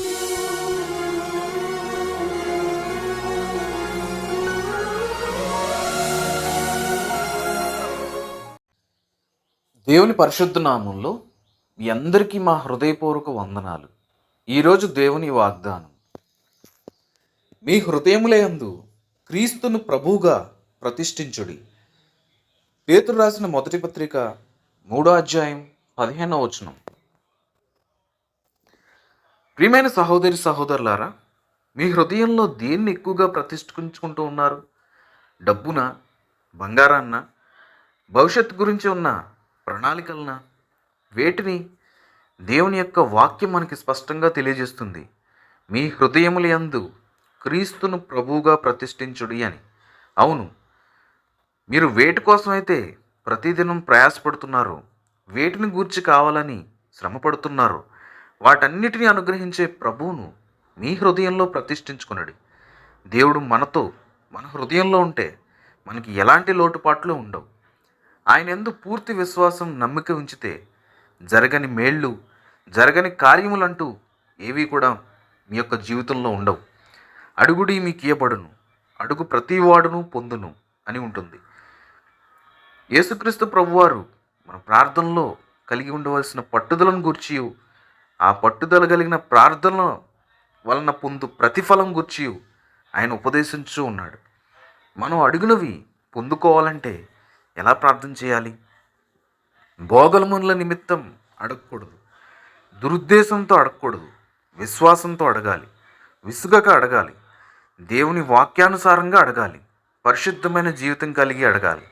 దేవుని పరిశుద్ధ నామంలో మీ అందరికీ మా హృదయపూర్వక వందనాలు. ఈరోజు దేవుని వాగ్దానం. మీ హృదయములయందు క్రీస్తును ప్రభువుగా ప్రతిష్ఠించుడి. పేతురు రాసిన మొదటి పత్రిక మూడో అధ్యాయం పదిహేనవ వచనం. ప్రియమైన సహోదరి సహోదరులారా మీ హృదయంలో దేన్ని ఎక్కువగా ప్రతిష్ఠించుకుంటూ ఉన్నారు? డబ్బున? బంగారాన్న? భవిష్యత్తు గురించి ఉన్న ప్రణాళికలన? వేటిని దేవుని యొక్క వాక్యం మనకి స్పష్టంగా తెలియజేస్తుంది. మీ హృదయముల యందు క్రీస్తును ప్రభువుగా ప్రతిష్ఠించుడి అని. అవును మీరు వేటి కోసమైతే ప్రతిదినం ప్రయాసపడుతున్నారు వేటిని గూర్చి కావాలని శ్రమపడుతున్నారు వాటన్నిటిని అనుగ్రహించే ప్రభువును మీ హృదయంలో ప్రతిష్ఠించుకునడి దేవుడు మనతో మన హృదయంలో ఉంటే మనకి ఎలాంటి లోటుపాట్లు ఉండవు. ఆయన ఎందు పూర్తి విశ్వాసం నమ్మిక ఉంచితే జరగని మేళ్ళు జరగని కార్యములంటూ ఏవి కూడా మీ యొక్క జీవితంలో ఉండవు. అడుగుడి మీకు ఇయ్యబడును అడుగు ప్రతివాడును పొందును అని ఉంటుంది. యేసుక్రీస్తు ప్రభువారు మన ప్రార్థనలో కలిగి ఉండవలసిన పట్టుదలను గూర్చి ఆ పట్టుదల కలిగిన ప్రార్థన వలన పొందు ప్రతిఫలం గూర్చి ఆయన ఉపదేశించు ఉన్నాడు. మనం అడుగునవి పొందుకోవాలంటే ఎలా ప్రార్థన చేయాలి? భోగలముల నిమిత్తం అడగకూడదు. దురుద్దేశంతో అడగకూడదు. విశ్వాసంతో అడగాలి. విసుగక అడగాలి. దేవుని వాక్యానుసారంగా అడగాలి. పరిశుద్ధమైన జీవితం కలిగి అడగాలి.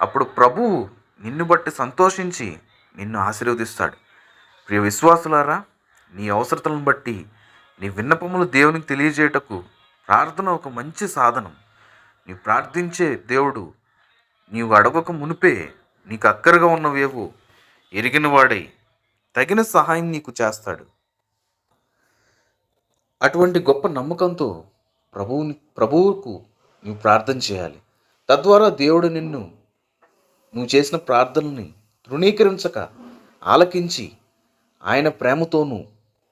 అప్పుడు ప్రభువు నిన్ను బట్టి సంతోషించి నిన్ను ఆశీర్వదిస్తాడు. ప్రియ విశ్వాసులారా నీ అవసరతలను బట్టి నీ విన్నపములు దేవునికి తెలియజేయటకు ప్రార్థన ఒక మంచి సాధనం. నీ ప్రార్థించే దేవుడు నీవు అడగక మునిపే నీకు అక్కరగా ఉన్నవేవో ఎరిగిన వాడై తగిన సహాయం నీకు చేస్తాడు. అటువంటి గొప్ప నమ్మకంతో ప్రభువుని ప్రభువుకు నువ్వు ప్రార్థన చేయాలి. తద్వారా దేవుడు నిన్ను నువ్వు చేసిన ప్రార్థనని తృణీకరించక ఆలకించి ఆయన ప్రేమతోనూ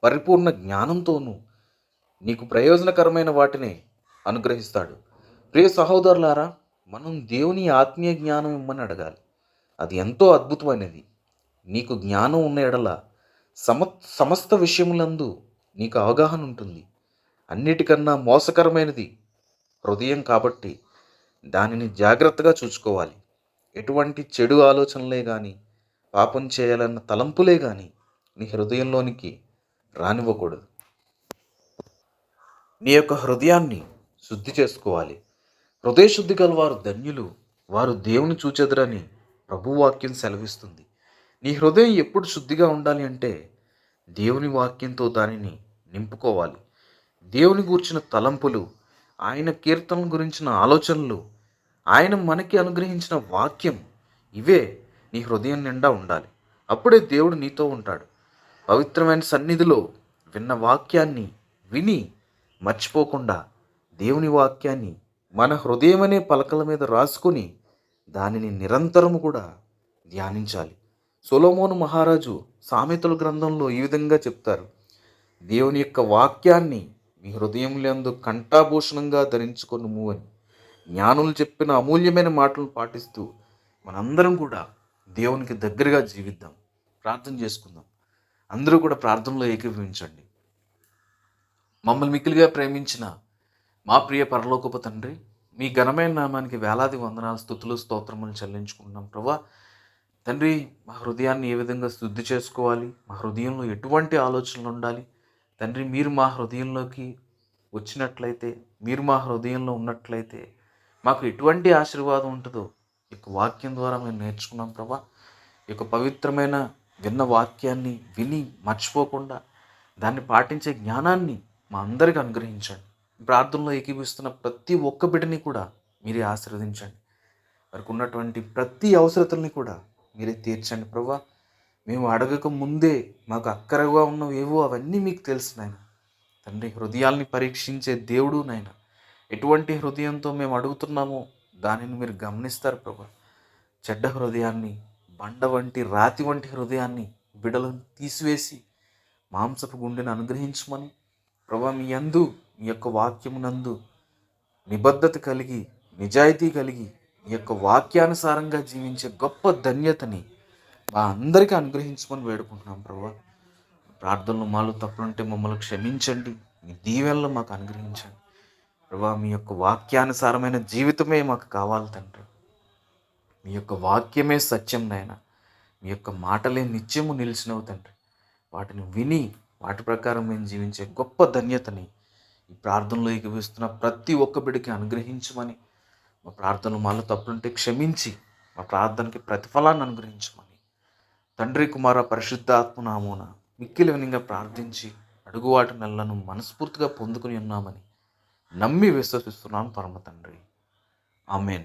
పరిపూర్ణ జ్ఞానంతోనూ నీకు ప్రయోజనకరమైన వాటిని అనుగ్రహిస్తాడు. ప్రియ సహోదరులారా మనం దేవుని ఆత్మీయ జ్ఞానం ఇమ్మని అడగాలి. అది ఎంతో అద్భుతమైనది. నీకు జ్ఞానం ఉన్న ఎడల సమ సమస్త విషయములందు నీకు అవగాహన ఉంటుంది. అన్నిటికన్నా మోసకరమైనది హృదయం కాబట్టి దానిని జాగ్రత్తగా చూసుకోవాలి ఎటువంటి చెడు ఆలోచనలే కానీ పాపం చేయాలన్న తలంపులే కానీ నీ హృదయంలోనికి రానివ్వకూడదు. నీ యొక్క హృదయాన్ని శుద్ధి చేసుకోవాలి. హృదయశుద్ధి గల వారు ధన్యులు. వారు దేవుని చూచెదరని ప్రభువాక్యం సెలవిస్తుంది. నీ హృదయం ఎప్పుడు శుద్ధిగా ఉండాలి అంటే దేవుని వాక్యంతో దానిని నింపుకోవాలి. దేవుని గూర్చిన తలంపులు ఆయన కీర్తనల గురించిన ఆలోచనలు ఆయన మనకి అనుగ్రహించిన వాక్యం ఇవే నీ హృదయం నిండా ఉండాలి. అప్పుడే దేవుడు నీతో ఉంటాడు. పవిత్రమైన సన్నిధిలో విన్న వాక్యాన్ని విని మర్చిపోకుండా దేవుని వాక్యాన్ని మన హృదయం అనే పలకల మీద రాసుకొని దానిని నిరంతరము కూడా ధ్యానించాలి. సొలోమోను మహారాజు సామెతల గ్రంథంలో ఈ విధంగా చెప్తారు. దేవుని యొక్క వాక్యాన్ని మీ హృదయంలో కంఠాభూషణంగా ధరించుకొనుము అని. జ్ఞానులు చెప్పిన అమూల్యమైన మాటలను పాటిస్తూ మనందరం కూడా దేవునికి దగ్గరగా జీవిద్దాం. ప్రార్థన చేసుకుందాం. అందరూ కూడా ప్రార్థనలో ఏకీభవించండి. మమ్మల్ని మిక్కిలిగా ప్రేమించిన మా ప్రియ పరలోకపు తండ్రి మీ ఘనమైన నామానికి వేలాది వందనాలు స్థుతులు స్తోత్రములు చెల్లించుకుంటున్నాం ప్రభా. తండ్రి మా హృదయాన్ని ఏ విధంగా శుద్ధి చేసుకోవాలి? మా హృదయంలో ఎటువంటి ఆలోచనలు ఉండాలి? తండ్రి మీరు మా హృదయంలోకి వచ్చినట్లయితే మీరు మా హృదయంలో ఉన్నట్లయితే మాకు ఎటువంటి ఆశీర్వాదం ఉంటుందో ఈ యొక్క వాక్యం ద్వారా మేము నేర్చుకున్నాం ప్రభా. ఈ యొక్క పవిత్రమైన విన్న వాక్యాన్ని విని మర్చిపోకుండా దాన్ని పాటించే జ్ఞానాన్ని మా అందరికి అనుగ్రహించండి. ప్రార్థనలో ఏకీపిస్తున్న ప్రతి ఒక్క బిడ్డని కూడా మీరే ఆశీర్వదించండి. వారికి ఉన్నటువంటి ప్రతి అవసరతల్ని కూడా మీరే తీర్చండి ప్రభా. మేము అడగక ముందే మాకు అక్కరగా ఉన్నవేవో అవన్నీ మీకు తెలుసు నాయన. తండ్రి హృదయాల్ని పరీక్షించే దేవుడు నాయన. ఎటువంటి హృదయంతో మేము అడుగుతున్నామో దానిని మీరు గమనిస్తారు ప్రభా. చెడ్డ హృదయాన్ని బండ వంటి రాతి వంటి హృదయాన్ని బిడలను తీసివేసి మాంసపు గుండెను అనుగ్రహించమని ప్రభా మీ యందు మీ యొక్క వాక్యమునందు నిబద్ధత కలిగి నిజాయితీ కలిగి మీ యొక్క వాక్యానుసారంగా జీవించే గొప్ప ధన్యతని మా అందరికీ అనుగ్రహించమని వేడుకుంటున్నాం ప్రభా. ప్రార్థనలు మాలో తప్పులుంటే మమ్మల్ని క్షమించండి. మీ దీవెనలు మాకు అనుగ్రహించండి. ప్రభా మీ యొక్క వాక్యానుసారమైన జీవితమే మాకు కావాలి తండ్రి. మీ యొక్క వాక్యమే సత్యం నాయన. మీ యొక్క మాటలే నిత్యము నిలిచినవు తండ్రి. వాటిని విని వాటి ప్రకారం మేము జీవించే గొప్ప ధన్యతని ఈ ప్రార్థనలో ఎగిపిస్తున్న ప్రతి ఒక్క బిడికి అనుగ్రహించమని మా ప్రార్థనలు మాలో తప్పులుంటే క్షమించి మా ప్రార్థనకి ప్రతిఫలాన్ని అనుగ్రహించమని. తండ్రి కుమార పరిశుద్ధాత్మనామూన మిక్కిలి వినంగా ప్రార్థించి అడుగువాటి నెలలను మనస్ఫూర్తిగా పొందుకుని ఉన్నామని నమ్మి విశ్వసిస్తున్నాను పరమ తండ్రి. ఆమెన్.